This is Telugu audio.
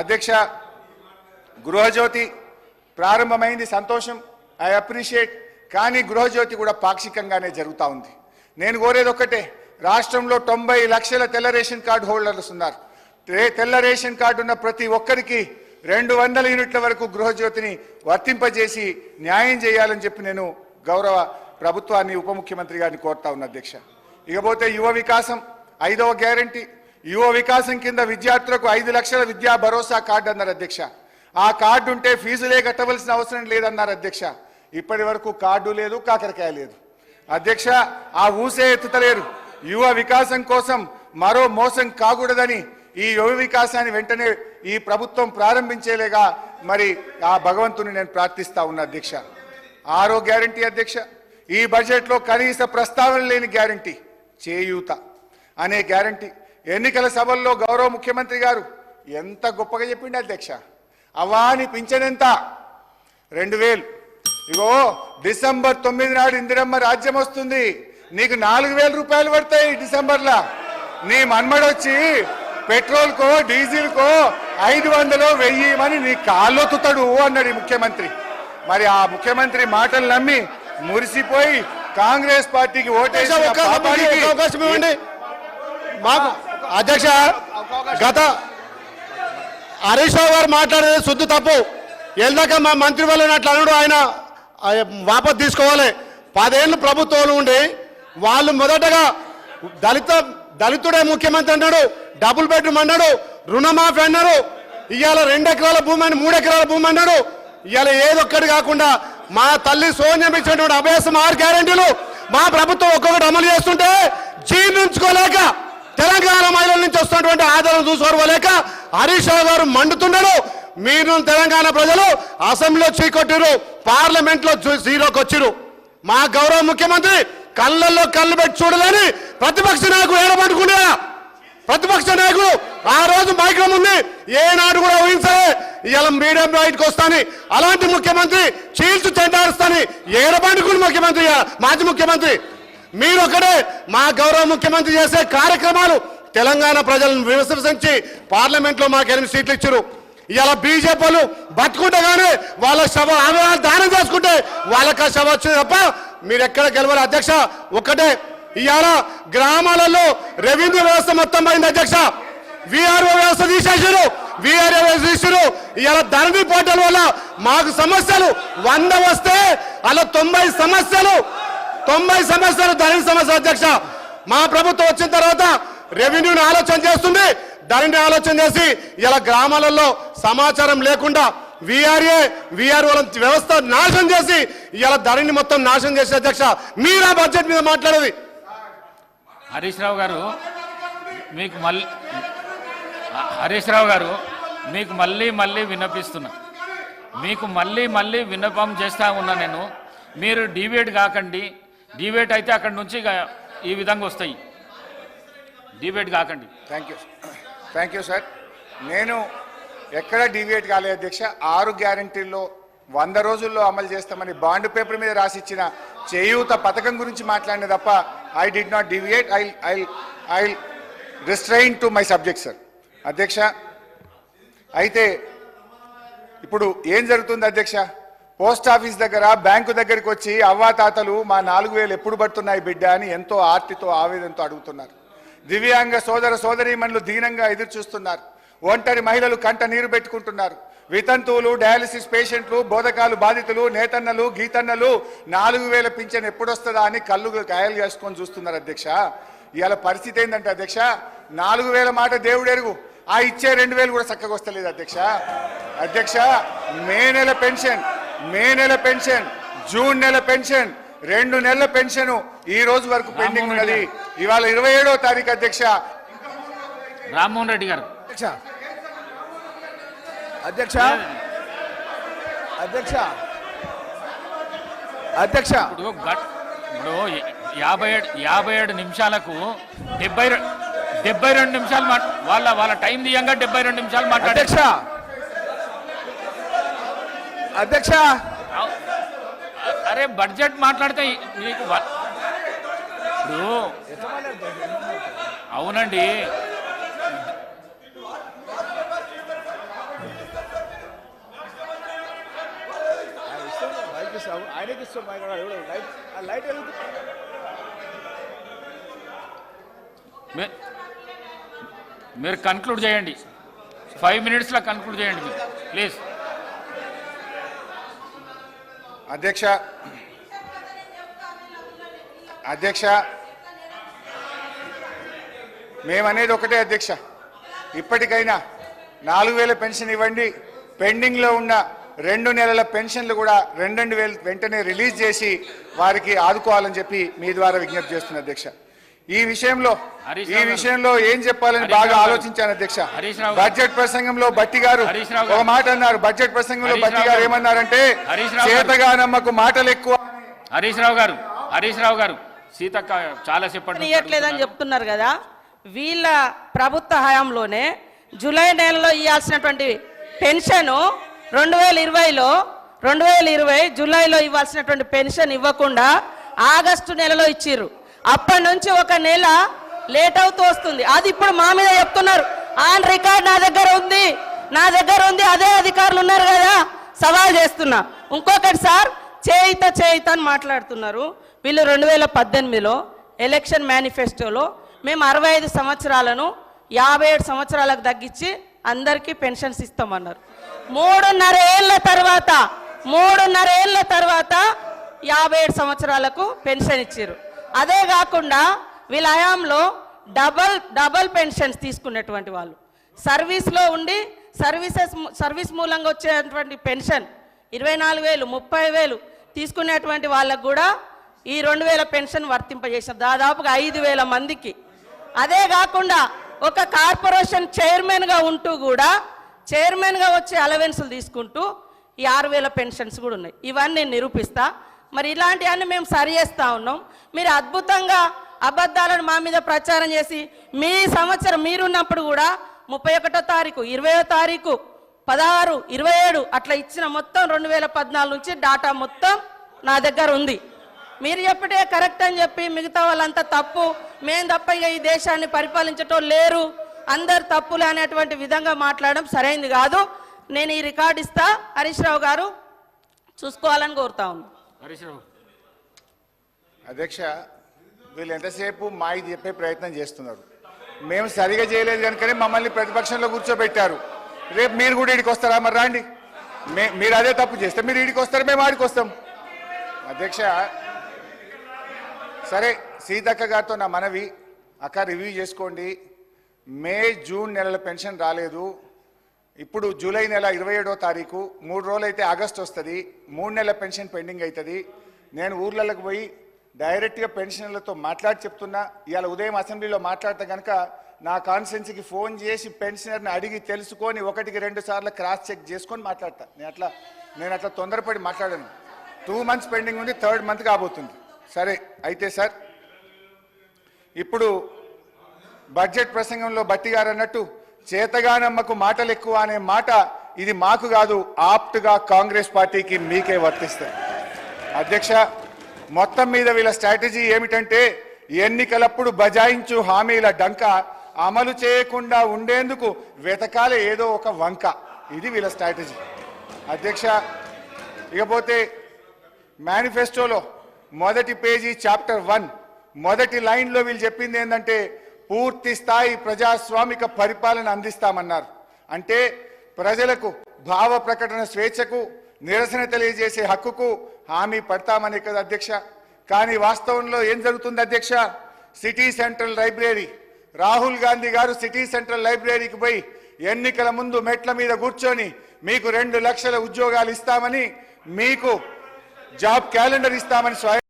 అధ్యక్ష గృహజ్యోతి ప్రారంభమైంది సంతోషం ఐ అప్రిషియేట్ కానీ గృహజ్యోతి కూడా పాక్షికంగానే జరుగుతూ ఉంది. నేను కోరేది ఒక్కటే రాష్ట్రంలో తొంభై లక్షల తెల్ల రేషన్ కార్డు హోల్డర్స్ ఉన్నారు. తెల్ల రేషన్ కార్డు ఉన్న ప్రతి ఒక్కరికి రెండు వందల యూనిట్ల వరకు గృహజ్యోతిని వర్తింపజేసి న్యాయం చేయాలని చెప్పి నేను గౌరవ ప్రభుత్వాన్ని ఉప ముఖ్యమంత్రి గారిని కోరుతా ఉన్నా అధ్యక్ష. ఇకపోతే యువ వికాసం ఐదవ గ్యారంటీ. యువ వికాసం కింద విద్యార్థులకు ఐదు లక్షల విద్యా భరోసా కార్డు అన్నారు అధ్యక్ష. ఆ కార్డు ఉంటే ఫీజులే కట్టవలసిన అవసరం లేదన్నారు అధ్యక్ష. ఇప్పటి వరకు కార్డు లేదు కాకరకాయ లేదు. అధ్యక్ష ఆ ఊసే ఎత్తుతలేరు. యువ వికాసం కోసం మరో మోసం కాకూడదని ఈ యువ వికాసాన్ని వెంటనే ఈ ప్రభుత్వం ప్రారంభించేలేగా మరి ఆ భగవంతుని నేను ప్రార్థిస్తా ఉన్నా అధ్యక్ష. ఆరో గ్యారంటీ అధ్యక్ష. ఈ బడ్జెట్లో కనీస ప్రస్తావన లేని గ్యారంటీ. చేయూత అనే గ్యారంటీ. ఎన్నికల సభల్లో గౌరవ ముఖ్యమంత్రి గారు ఎంత గొప్పగా చెప్పిండు అధ్యక్ష? అవాని పింఛనెంత రెండు వేలు. ఇగో డిసెంబర్ తొమ్మిది నాడు ఇందిరమ్మ రాజ్యం వస్తుంది. నీకు నాలుగు వేల రూపాయలు పడతాయి డిసెంబర్లా. నీ మన్మడొచ్చి పెట్రోల్కో డీజిల్కో ఐదు వందలు వెయ్యిమని నీ కాళ్ళొత్తుతాడు అన్నాడు ఈ ముఖ్యమంత్రి. మరి ఆ ముఖ్యమంత్రి మాటలు నమ్మి మురిసిపోయి కాంగ్రెస్ పార్టీకి అవకాశం ఇవ్వండి. మాకు అధ్యక్ష గత హరీష్ రావు గారు మాట్లాడేది శుద్ధి తప్పు. వెళ్దాక మా మంత్రి వాళ్ళని అట్లా అనడు ఆయన వాపస్ తీసుకోవాలి. పదేళ్ళు ప్రభుత్వంలో ఉండి వాళ్ళు మొదటగా దళిత దళితుడే ముఖ్యమంత్రి అన్నాడు డబుల్ బెడ్రూమ్ అన్నాడు రుణమాఫీ అన్నాడు ఇవాళ రెండు ఎకరాల భూమి అని మూడు ఎకరాల భూమి అన్నాడు ఇవాళ ఏదొక్కటి కాకుండా మా తల్లి సోనియా ఇచ్చినటువంటి అభ్యాసం ఆరు గ్యారెంటీలు మా ప్రభుత్వం ఒక్కొక్కటి అమలు చేస్తుంటే జీర్ణించుకోలేక తెలంగాణ మహిళల నుంచి వస్తున్నటువంటి ఆదరణ చూసుకోలేక హరీష్ రావు గారు మండుతున్నాడు మీరు తెలంగాణ ప్రజలు అసెంబ్లీలో చీకొట్టిరు పార్లమెంట్లో జీరోకి వచ్చిరు మా గౌరవ ముఖ్యమంత్రి కళ్ళల్లో కళ్ళు పెట్టి చూడలేని ప్రతిపక్ష నాయకుడు ఏడబట్టుకునే ప్రతిపక్ష నాయకుడు ఆ రోజు మైక్రం ఉంది ఏనాడు కూడా ఊహించలే. ఇలా మీడియం బయటకు వస్తాని అలాంటి ముఖ్యమంత్రి చీల్చు చెండారుస్తాని ఏడబండుకుని ముఖ్యమంత్రి మాజీ ముఖ్యమంత్రి మీరు ఒకటే మా గౌరవ ముఖ్యమంత్రి చేసే కార్యక్రమాలు తెలంగాణ ప్రజలను విమర్శించి పార్లమెంట్లో మాకు ఎనిమిది సీట్లు ఇచ్చారు. ఇలా బీజేపీలు బతుకుంటగానే వాళ్ళ శవ ఆమె దానం చేసుకుంటే వాళ్ళకి ఆ శవ వచ్చింది తప్ప మీరు ఎక్కడ గెలవాలి అధ్యక్ష ఒకటే ఇవాళ గ్రామాలలో రెవెన్యూ వ్యవస్థ మొత్తం పోయింది అధ్యక్ష. విఆర్ఓ వ్యవస్థ తీసేసారు విఆర్ఓ వ్యవస్థ తీసారు ఇలా ధరణి పోర్టల్ వల్ల మాకు సమస్యలు వంద వస్తే అలా తొంభై సమస్యలు తొంభై సంవత్సరాలు ధరణి సమస్య అధ్యక్ష. మా ప్రభుత్వం వచ్చిన తర్వాత రెవెన్యూని ఆలోచన చేస్తుంది. ధరణిని ఆలోచన చేసి ఇలా గ్రామాలలో సమాచారం లేకుండా విఆర్ఏ విఆర్ఓల వ్యవస్థ నాశనం చేసి ఇలా ధరణిని మొత్తం నాశనం చేసే అధ్యక్ష మీరా బడ్జెట్ మీద మాట్లాడేది? హరీష్ రావు గారు మీకు మళ్ళీ హరీష్ రావు గారు మీకు మళ్ళీ మళ్ళీ విన్నపిస్తున్నా. మీకు మళ్ళీ మళ్ళీ విన్నపం చేస్తా ఉన్నా నేను. మీరు డివేట్ కాకండి. డిబేట్ అయితే అక్కడి నుంచి ఇక ఈ విధంగా వస్తాయి. డిబేట్ కాకండి. Thank you thank you sir నేను ఎక్కడ డివియేట్ కాలేదు అధ్యక్ష ఆరు గ్యారంటీల్లో వంద రోజుల్లో అమలు చేస్తామని బాండ్ పేపర్ మీద రాసిచ్చిన చేయూత పథకం గురించి మాట్లాడిన తప్ప I did not deviate I I I restrain to my subject sir అధ్యక్ష అయితే ఇప్పుడు ఏం జరుగుతుంది అధ్యక్ష? పోస్ట్ ఆఫీస్ దగ్గర బ్యాంకు దగ్గరికి వచ్చి అవ్వాతాతలు మా నాలుగు వేలు ఎప్పుడు పడుతున్నాయి బిడ్డ? అని ఎంతో ఆర్తితో ఆవేదనతో అడుగుతున్నారు. దివ్యాంగ సోదర సోదరీమణులు దీనంగా ఎదురు చూస్తున్నారు ఒంటరి మహిళలు కంట నీరు పెట్టుకుంటున్నారు. వితంతువులు డయాలసిస్ పేషెంట్లు బోధకాలు బాధితులు నేతన్నలు గీతన్నలు నాలుగు వేల పింఛన్ ఎప్పుడొస్తుందా అని కళ్ళు గాయలు చేసుకొని చూస్తున్నారు అధ్యక్ష. ఇవాళ పరిస్థితి ఏంటంటే అధ్యక్ష నాలుగు వేల మాట దేవుడు ఎరుగు. ఆ ఇచ్చే రెండు వేలు కూడా చక్కగా వస్తలేదు అధ్యక్ష. అధ్యక్ష మే నెల పెన్షన్. మే నెల పెన్షన్ జూన్ నెల పెన్షన్ రెండు నెలల పెన్షన్ ఈ రోజు వరకు పెండింగ్ ఉన్నది. ఇవాళ ఇరవై ఏడవ తారీఖు అధ్యక్ష. రామ్మోహన్ రెడ్డి గారు. అధ్యక్ష. అధ్యక్ష. అధ్యక్ష. అధ్యక్ష. ఇప్పుడు ఇప్పుడు యాభై ఏడు యాభై ఏడు నిమిషాలకు డెబ్బై డెబ్బై రెండు నిమిషాలు వాళ్ళ వాళ్ళ టైం తీయంగా డెబ్బై రెండు నిమిషాలు మాట్లాడే అధ్యక్ష. అధ్యక్ష. అరే బడ్జెట్ మాట్లాడితే మీకు ఇప్పుడు అవునండి. ఆయనకి లైట్ లైట్ మీరు కన్క్లూడ్ చేయండి. ఫైవ్ మినిట్స్లో కన్క్లూడ్ చేయండి మీరు. ప్లీజ్ అధ్యక్ష అధ్యక్ష మేమనేది ఒకటే అధ్యక్ష. ఇప్పటికైనా నాలుగు వేల పెన్షన్ ఇవ్వండి. పెండింగ్లో ఉన్న రెండు నెలల పెన్షన్లు కూడా రెండు రెండు వేలు వెంటనే రిలీజ్ చేసి వారికి ఆదుకోవాలని చెప్పి మీ ద్వారా విజ్ఞప్తి చేస్తున్నా అధ్యక్ష. ఈ విషయంలో ఈ. విషయంలో ఏం చెప్పాలని బాగా. ఆలోచించాను అధ్యక్ష. బడ్జెట్ ప్రసంగంలో బట్టి గారు. ఒక మాట అన్నారు బడ్జెట్ ప్రసంగంలో బట్టి గారు. ఏమన్నారంటే. చేతగానమ్మకు మాటలు ఎక్కువ హరీష్ రావు గారు హరీష్ రావు గారు సీతక్క చాలా చెప్పండి ఇవ్వట్లేదని చెప్తున్నారు కదా వీళ్ళ ప్రభుత్వ హయాంలోనే జూలై నెలలో ఇవ్వాల్సినటువంటి పెన్షన్ రెండు వేల ఇరవైలో రెండు వేల ఇరవై జూలైలో ఇవ్వాల్సినటువంటి పెన్షన్ ఇవ్వకుండా ఆగస్టు నెలలో ఇచ్చిర్రు అప్పటి నుంచి ఒక నెల లేట్ అవుతూ వస్తుంది. అది ఇప్పుడు మా మీద చెప్తున్నారు. ఆన్ రికార్డ్ నా దగ్గర ఉంది. నా దగ్గర ఉంది. అదే అధికారులు ఉన్నారు కదా. సవాల్ చేస్తున్నా. ఇంకొకటి సార్ చేయిత చేయిత అని మాట్లాడుతున్నారు. వీళ్ళు రెండు వేల పద్దెనిమిదిలో ఎలక్షన్ మేనిఫెస్టోలో మేము అరవై ఐదు సంవత్సరాలను యాభై ఏడు సంవత్సరాలకు తగ్గించి అందరికీ పెన్షన్స్ ఇస్తామన్నారు. మూడున్నర ఏళ్ళ తర్వాత మూడున్నర ఏళ్ళ తర్వాత యాభై ఏడు సంవత్సరాలకు పెన్షన్ ఇచ్చారు అదే కాకుండా వీళ్ళ హయాంలో డబల్ డబల్ పెన్షన్స్ తీసుకునేటువంటి వాళ్ళు. సర్వీస్లో ఉండి సర్వీసెస్ సర్వీస్ మూలంగా వచ్చేటువంటి పెన్షన్ ఇరవై నాలుగు వేలు ముప్పై వేలు తీసుకునేటువంటి వాళ్ళకు కూడా ఈ రెండు వేల పెన్షన్ వర్తింపజేశారు. దాదాపుగా ఐదు వేల మందికి. అదే కాకుండా ఒక కార్పొరేషన్ చైర్మన్గా ఉంటూ కూడా చైర్మన్గా వచ్చే అలవెన్సులు తీసుకుంటూ ఈ ఆరు వేల పెన్షన్స్ కూడా ఉన్నాయి. ఇవన్నీ నిరూపిస్తా. మరి ఇలాంటివన్నీ మేము సరి చేస్తూ ఉన్నాం. మీరు అద్భుతంగా అబద్ధాలను మా మీద ప్రచారం చేసి మీ సంవత్సరం మీరున్నప్పుడు కూడా ముప్పై ఒకటో తారీఖు ఇరవయో తారీఖు పదహారు ఇరవై ఏడు అట్లా ఇచ్చిన మొత్తం రెండు వేల పద్నాలుగు నుంచి డాటా మొత్తం నా దగ్గర ఉంది. మీరు చెప్పటే కరెక్ట్ అని చెప్పి మిగతా వాళ్ళంతా తప్పు. మేం తప్ప ఇక ఈ దేశాన్ని పరిపాలించటం లేరు. అందరు తప్పులు అనేటువంటి విధంగా మాట్లాడడం సరైంది కాదు. నేను ఈ రికార్డు ఇస్తా. హరీష్ రావు గారు చూసుకోవాలని కోరుతా ఉన్నాను. అధ్యక్ష వీళ్ళు ఎంతసేపు మాయి చెప్పే ప్రయత్నం చేస్తున్నారు. మేము సరిగా చేయలేదు కనుకనే మమ్మల్ని ప్రతిపక్షంలో కూర్చోబెట్టారు. రేపు మీరు కూడా ఇడికి వస్తారా? మరి రాండి. మీరు అదే తప్పు చేస్తే మీరు ఇడికి వస్తారు మేము ఆడికి వస్తాం. అధ్యక్ష సరే సీతక్క గారితో నా మనవి. అక్క రివ్యూ చేసుకోండి. మే జూన్ నెలల పెన్షన్ రాలేదు. ఇప్పుడు జూలై నెల ఇరవై ఏడో తారీఖు మూడు రోజులైతే ఆగస్ట్ వస్తుంది మూడు నెలల పెన్షన్ పెండింగ్ అవుతుంది నేను ఊర్లలోకి పోయి డైరెక్ట్గా పెన్షన్లతో మాట్లాడి చెప్తున్నా ఇవాళ ఉదయం అసెంబ్లీలో మాట్లాడితే కనుక నా కాన్స్టెన్సీకి ఫోన్ చేసి పెన్షనర్ని అడిగి తెలుసుకొని ఒకటికి రెండు సార్లు క్రాస్ చెక్ చేసుకొని మాట్లాడతా. నేను అట్లా నేను అట్లా తొందరపడి మాట్లాడాను. టూ మంత్స్ పెండింగ్ ఉంది థర్డ్ మంత్ కాబోతుంది. సరే అయితే సార్ ఇప్పుడు బడ్జెట్ ప్రసంగంలో బట్టి గారు అన్నట్టు చేతగానమ్మకు మాటలు ఎక్కువ అనే మాట ఇది మాకు కాదు ఆప్ట్గా కాంగ్రెస్ పార్టీకి మీకే వర్తిస్తాయి. అధ్యక్ష మొత్తం మీద వీళ్ళ స్ట్రాటజీ ఏమిటంటే ఎన్నికలప్పుడు బజాయించు హామీల డంక అమలు చేయకుండా ఉండేందుకు వెతకాలే ఏదో ఒక వంక. ఇది వీళ్ళ స్ట్రాటజీ. అధ్యక్ష ఇకపోతే మేనిఫెస్టోలో మొదటి పేజీ చాప్టర్ వన్ మొదటి లైన్లో వీళ్ళు చెప్పింది ఏంటంటే పూర్తి స్థాయి ప్రజాస్వామిక పరిపాలన అందిస్తామన్నారు. అంటే ప్రజలకు భావ ప్రకటన స్వేచ్ఛకు నిరసన తెలియజేసే హక్కుకు హామీ పడతామనే కదా అధ్యక్ష. కానీ వాస్తవంలో ఏం జరుగుతుంది అధ్యక్ష? City central library. Rahul Gandhi గారు సిటీ సెంట్రల్ లైబ్రరీకి పోయి ఎన్నికల ముందు మెట్ల మీద కూర్చొని మీకు రెండు లక్షల ఉద్యోగాలు ఇస్తామని మీకు జాబ్ క్యాలెండర్ ఇస్తామని స్వయం